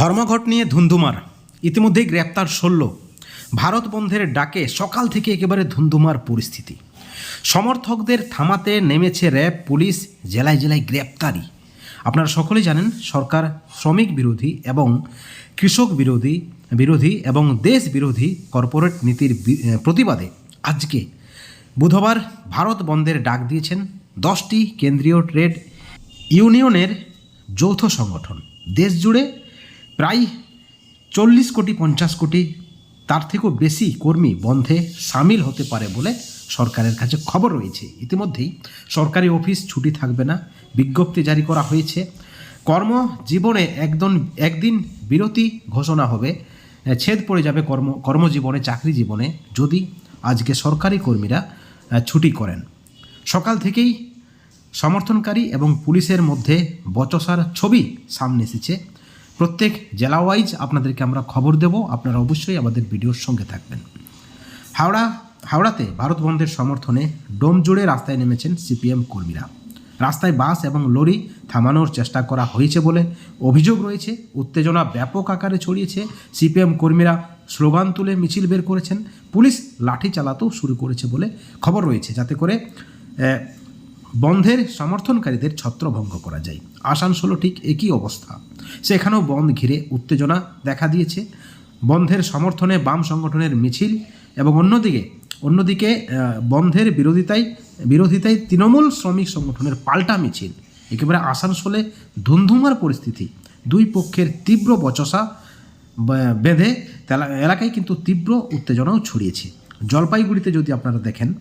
ধর্মঘট নিয়ে ধুন্ধুমার। ইতিমধ্যেই গ্রেপ্তার ষোলো। ভারত বন্ধের ডাকে সকাল থেকে একেবারে ধুন্ধুমার পরিস্থিতি। সমর্থকদের থামাতে নেমেছে র্যাব, পুলিশ, জেলায় জেলায় গ্রেপ্তারি। আপনারা সকলেই জানেন, সরকার শ্রমিক বিরোধী এবং কৃষক বিরোধী বিরোধী এবং দেশ বিরোধী কর্পোরেট নীতির প্রতিবাদে আজকে বুধবার ভারত বন্ধের ডাক দিয়েছেন দশটি কেন্দ্রীয় ট্রেড ইউনিয়নের যৌথ সংগঠন। দেশ জুড়ে প্রায় চল্লিশ কোটি, পঞ্চাশ কোটি তার থেকেও বেশি কর্মী বন্ধে সামিল হতে পারে বলে সরকারের কাছে খবর রয়েছে। ইতিমধ্যেই সরকারি অফিস ছুটি থাকবে না, বিজ্ঞপ্তি জারি করা হয়েছে। কর্মজীবনে একদম একদিন বিরতি ঘোষণা হবে। ছেদ পড়ে যাবে কর্ম, কর্মজীবনে চাকরি জীবনে যদি আজকে সরকারি কর্মীরা ছুটি করেন। সকাল থেকেই সমর্থনকারী এবং পুলিশের মধ্যে বচসার ছবি সামনে এসেছে। প্রত্যেক জেলা ওয়াইজ আপনাদেরকে আমরা খবর দেব। আপনারা অবশ্যই আমাদের ভিডিওর সঙ্গে থাকবেন। হাওড়া, হাওড়াতে ভারত বন্ধের সমর্থনে ডোম জুড়ে রাস্তায় নেমেছেন সিপিএম কর্মীরা। রাস্তায় বাস এবং লরি থামানোর চেষ্টা করা হয়েছে বলে অভিযোগ রয়েছে। উত্তেজনা ব্যাপক আকারে ছড়িয়েছে। সিপিএম কর্মীরা স্লোগান তুলে মিছিল বের করেছেন। পুলিশ লাঠি চালাতেও শুরু করেছে বলে খবর রয়েছে। যাতে করে বন্ধের সমর্থনকারীদের ছত্রভঙ্গ করা যায়। আসানসোলও ঠিক একই অবস্থা। সেখানেও বন্ধ ঘিরে উত্তেজনা দেখা দিয়েছে। বন্ধের সমর্থনে বাম সংগঠনের মিছিল এবং অন্যদিকে অন্যদিকে বন্ধের বিরোধিতায় বিরোধিতায় তৃণমূল শ্রমিক সংগঠনের পাল্টা মিছিল। একেবারে আসানসোলে ধুমধুমার পরিস্থিতি। দুই পক্ষের তীব্র বচসা বেঁধে এলাকায় কিন্তু তীব্র উত্তেজনাও ছড়িয়েছে। জলপাইগুড়িতে যদি আপনারা দেখেন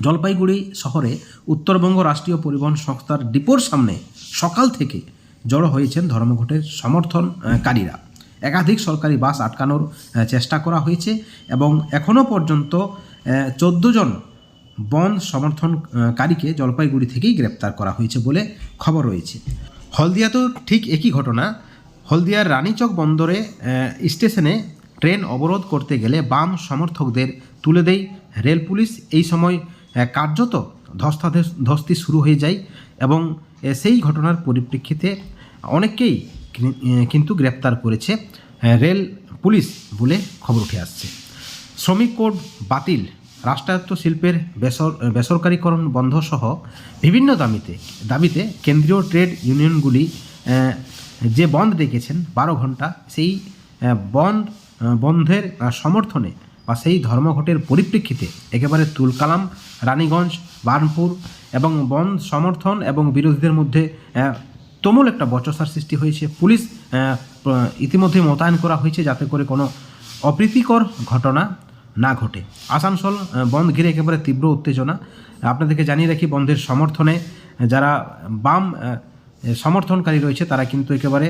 জলপাইগুড়ি শহরে উত্তরবঙ্গ রাষ্ট্রীয় পরিবহন সংস্থার ডিপোর সামনে সকাল থেকে জড়ো হয়েছেন ধর্মঘটের সমর্থনকারীরা একাধিক সরকারি বাস আটকানোর চেষ্টা করা হয়েছে এবং এখনও পর্যন্ত চোদ্দ জন বন্ধ সমর্থনকারীকে জলপাইগুড়ি থেকেই গ্রেপ্তার করা হয়েছে বলে খবর রয়েছে। হলদিয়াতেও ঠিক একই ঘটনা। হলদিয়ার রানীচক বন্দরে স্টেশনে ট্রেন অবরোধ করতে গেলে বাম সমর্থকদের তুলে দেয় রেল পুলিশ। এই সময় কার্যত ধস্তাধস- ধস্তি শুরু হয়ে যায় এবং সেই ঘটনার পরিপ্রেক্ষিতে অনেককেই কিন্তু গ্রেপ্তার করেছে রেল পুলিশ বলে খবর উঠে আসছে। শ্রমিক কোড বাতিল, রাষ্ট্রায়ত্ত শিল্পের বেসর বেসরকারীকরণ বন্ধ সহ বিভিন্ন দাবিতে দাবিতে কেন্দ্রীয় ট্রেড ইউনিয়নগুলি যে বন্ধ ডেকেছেন বারো ঘণ্টা, সেই বন্ধ বন্ধের সমর্থনে বা সেই ধর্মঘটের পরিপ্রেক্ষিতে একেবারে তুলকালাম, রানীগঞ্জ, বার্নপুর এবং বন্ধ সমর্থন এবং বিরোধীদের মধ্যে তুমুল একটা বচসার সৃষ্টি হয়েছে। পুলিশ ইতিমধ্যে মোতায়েন করা হয়েছে যাতে করে কোনো অপ্রীতিকর ঘটনা না ঘটে। আসানসোল বন্ধ ঘিরে একেবারে তীব্র উত্তেজনা। আপনাদেরকে জানিয়ে রাখি বন্ধের সমর্থনে যারা বাম সমর্থনকারী রয়েছে, তারা কিন্তু একেবারে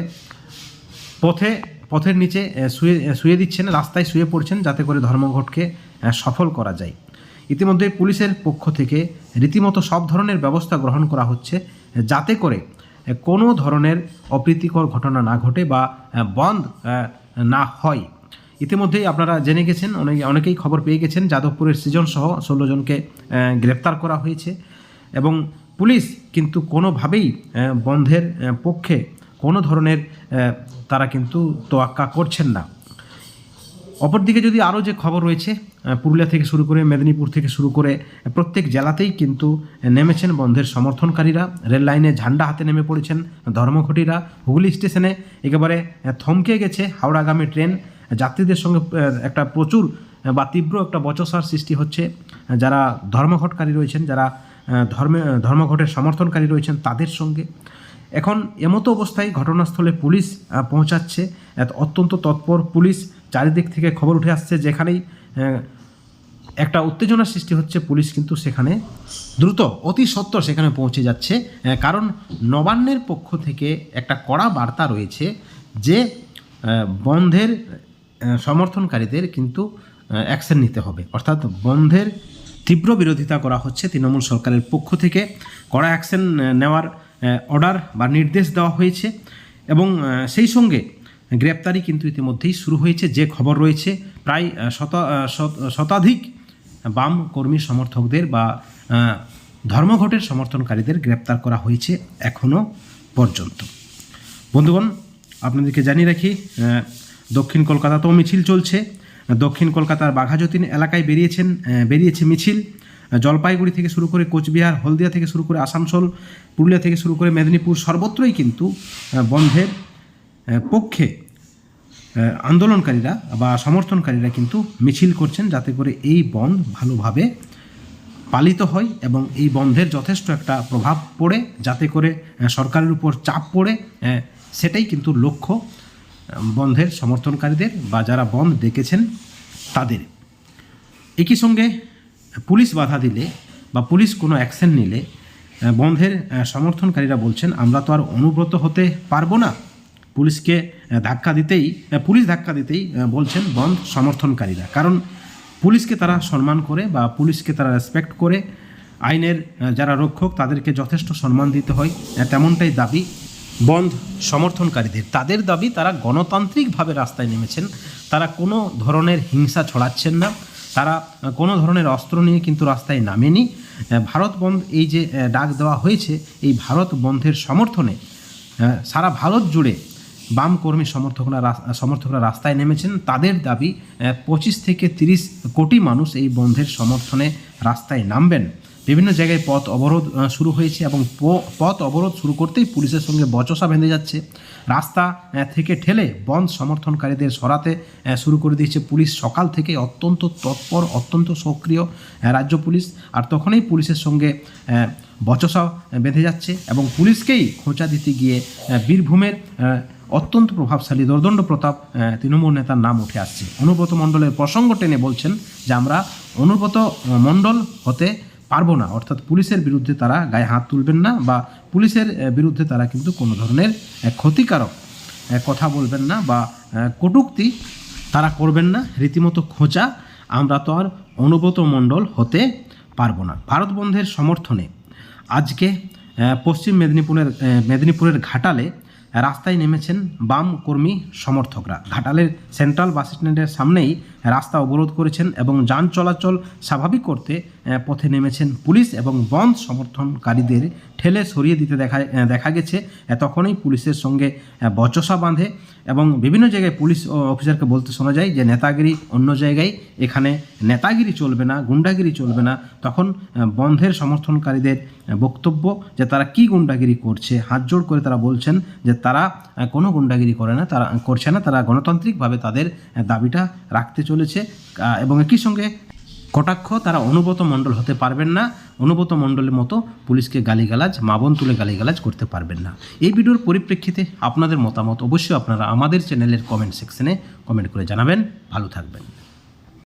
পথে পথের নিচে শুয়ে শুয়ে দিচ্ছেন, রাস্তায় শুয়ে পড়ছেন যাতে করে ধর্মঘটকে সফল করা যায়। ইতিমধ্যে পুলিশের পক্ষ থেকে রীতিমতো সব ধরনের ব্যবস্থা গ্রহণ করা হচ্ছে যাতে করে কোনো ধরনের অপ্রীতিকর ঘটনা না ঘটে বা বন্ধ না হয়। ইতিমধ্যেই আপনারা জেনে গেছেন, অনেকে, অনেকেই খবর পেয়ে গেছেন, যাদবপুরের সৃজন সহ ষোলো জনকে গ্রেপ্তার করা হয়েছে। এবং পুলিশ কিন্তু কোনোভাবেই বন্ধের পক্ষে কোনো ধরনের তারা কিন্তু তোয়াক্কা করছেন না। অপরদিকে যদি আরও যে খবর রয়েছে পুরুলিয়া থেকে শুরু করে মেদিনীপুর থেকে শুরু করে প্রত্যেক জেলাতেই কিন্তু নেমেছেন বন্ধের সমর্থনকারীরা। রেল লাইনে ঝান্ডা হাতে নেমে পড়েছেন ধর্মঘটিরা। হুগলি স্টেশনে একেবারে থমকে গেছে হাওড়াগামী ট্রেন। যাত্রীদের সঙ্গে একটা প্রচুর বা তীব্র একটা বচসার সৃষ্টি হচ্ছে। যারা ধর্মঘটকারী রয়েছেন, যারা ধর্মে ধর্মঘটের সমর্থনকারী রয়েছেন, তাদের সঙ্গে। এখন এমতো অবস্থায় ঘটনাস্থলে পুলিশ পৌঁছাচ্ছে। অত্যন্ত তৎপর পুলিশ চারিদিক থেকে খবর উঠে আসছে যেখানেই একটা উত্তেজনার সৃষ্টি হচ্ছে পুলিশ কিন্তু সেখানে দ্রুত, অতি সত্বর সেখানে পৌঁছে যাচ্ছে। কারণ নবান্নের পক্ষ থেকে একটা কড়া বার্তা রয়েছে যে বন্ধের সমর্থনকারীদের কিন্তু অ্যাকশন নিতে হবে। অর্থাৎ বন্ধের তীব্র বিরোধিতা করা হচ্ছে তৃণমূল সরকারের পক্ষ থেকে। কড়া অ্যাকশন নেওয়ার অর্ডার বা নির্দেশ দেওয়া হয়েছে এবং সেই সঙ্গে গ্রেপ্তারি কিন্তু ইতিমধ্যেই শুরু হয়েছে। যে খবর রয়েছে, প্রায় শত শতাধিক বাম কর্মী সমর্থকদের বা ধর্মঘটের সমর্থনকারীদের গ্রেপ্তার করা হয়েছে এখনও পর্যন্ত। বন্ধুগণ, আপনাদেরকে জানিয়ে রাখি দক্ষিণ কলকাতাতেও মিছিল চলছে। দক্ষিণ কলকাতার বাঘাযতীন এলাকায় বেরিয়েছেন বেরিয়েছে মিছিল। জলপাইগুড়ি থেকে শুরু করে কোচবিহার, হলদিয়া থেকে শুরু করে আসানসোল, পুরুলিয়া থেকে শুরু করে মেদিনীপুর সর্বত্রই কিন্তু বন্ধের পক্ষে আন্দোলনকারীরা বা সমর্থনকারীরা কিন্তু মিছিল করছেন যাতে করে এই বন্ধ ভালোভাবে পালিত হয় এবং এই বন্ধের যথেষ্ট একটা প্রভাব পড়ে যাতে করে সরকারের উপর চাপ পড়ে সেটাই কিন্তু লক্ষ্য বন্ধের সমর্থনকারীদের বা যারা বন্ধ ডেকেছেন তাদের। একই সঙ্গে পুলিশ বাধা দিলে বা পুলিশ কোনো অ্যাকশন নিলে বন্ধের সমর্থনকারীরা বলছেন, আমরা তো আর অনুব্রত হতে পারব না। পুলিশকে ধাক্কা দিতেই পুলিশ ধাক্কা দিতেই বলছেন বন্ধ সমর্থনকারীরা। কারণ পুলিশকে তারা সম্মান করে বা পুলিশকে তারা রেসপেক্ট করে, আইনের যারা রক্ষক, তাদেরকে যথেষ্ট সম্মান দিতে হয় তেমনটাই দাবি বন্ধ সমর্থনকারীদের। তাদের দাবি, তারা গণতান্ত্রিকভাবে রাস্তায় নেমেছেন, তারা কোনো ধরনের হিংসা ছড়াচ্ছেন না। তারা কোনো ধরনের অস্ত্র নিয়ে কিন্তু রাস্তায় নামেনি। ভারত বন্ধ এই যে ডাক দেওয়া হয়েছে, এই ভারত বন্ধের সমর্থনে সারা ভারত জুড়ে বাম কর্মী সমর্থকরা সমর্থকরা রাস্তায় নেমেছেন। তাদের দাবি পঁচিশ থেকে তিরিশ কোটি মানুষ এই বন্ধের সমর্থনে রাস্তায় নামবেন। বিভিন্ন জায়গায় পথ অবরোধ শুরু হয়েছে এবং পথ অবরোধ শুরু করতেই পুলিশের সঙ্গে বচসা বেঁধে যাচ্ছে। রাস্তা থেকে ঠেলে বন্ধ সমর্থনকারীদের সরাতে শুরু করে দিয়েছে পুলিশ। সকাল থেকে অত্যন্ত তৎপর, অত্যন্ত সক্রিয় রাজ্য পুলিশ। আর তখনই পুলিশের সঙ্গে বচসা বেঁধে যাচ্ছে এবং পুলিশকেই খোঁচা দিতে গিয়ে বীরভূমের অত্যন্ত প্রভাবশালী দর্দণ্ড প্রতাপ তৃণমূল নেতার নাম উঠে আসছে। অনুব্রত মণ্ডলের প্রসঙ্গ টেনে বলছেন যে, আমরা অনুব্রত মণ্ডল হতে পারব না। অর্থাৎ পুলিশের বিরুদ্ধে তারা গায়ে হাত তুলবেন না বা পুলিশের বিরুদ্ধে তারা কিন্তু কোনো ধরনের ক্ষতিকারক কথা বলবেন না বা কটূক্তি তারা করবেন না। রীতিমতো খোঁচা আমরা তো আর অনুব্রত মণ্ডল হতে পারব না। ভারত বন্ধের সমর্থনে আজকে পশ্চিম মেদিনীপুরের মেদিনীপুরের ঘাটালে রাস্তায় নেমেছেন বাম কর্মী সমর্থকরা। ঘাটালের সেন্ট্রাল বাস স্ট্যান্ডের সামনেই রাস্তা অবরোধ করেছেন এবং যান চলাচল স্বাভাবিক করতে পথে নেমেছেন পুলিশ এবং বন্ধ সমর্থনকারীদের ঠেলে সরিয়ে দিতে দেখা দেখা গেছে। তখনই পুলিশের সঙ্গে বচসা বাঁধে এবং বিভিন্ন জায়গায় পুলিশ অফিসারকে বলতে শোনা যায় যে, নেতাগিরি অন্য জায়গায়, এখানে নেতাগিরি চলবে না, গুন্ডাগিরি চলবে না। তখন বন্ধের সমর্থনকারীদের বক্তব্য যে, তারা কি গুন্ডাগিরি করছে, হাত জোড় করে তারা বলছেন যে, তারা কোনো গুন্ডাগিরি করে না, তারা, করছে না, তারা গণতান্ত্রিকভাবে তাদের দাবিটা রাখতে চলেছে এবং একই সঙ্গে কটাক্ষ তারা অনুব্রত মণ্ডল হতে পারবেন না, অনুব্রত মণ্ডলের মতো পুলিশকে গালিগালাজ, মাবন তুলে গালিগালাজ করতে পারবেন না। এই ভিডিওর পরিপ্রেক্ষিতে আপনাদের মতামত অবশ্যই আপনারা আমাদের চ্যানেলের কমেন্ট সেকশনে কমেন্ট করে জানাবেন। ভালো থাকবেন।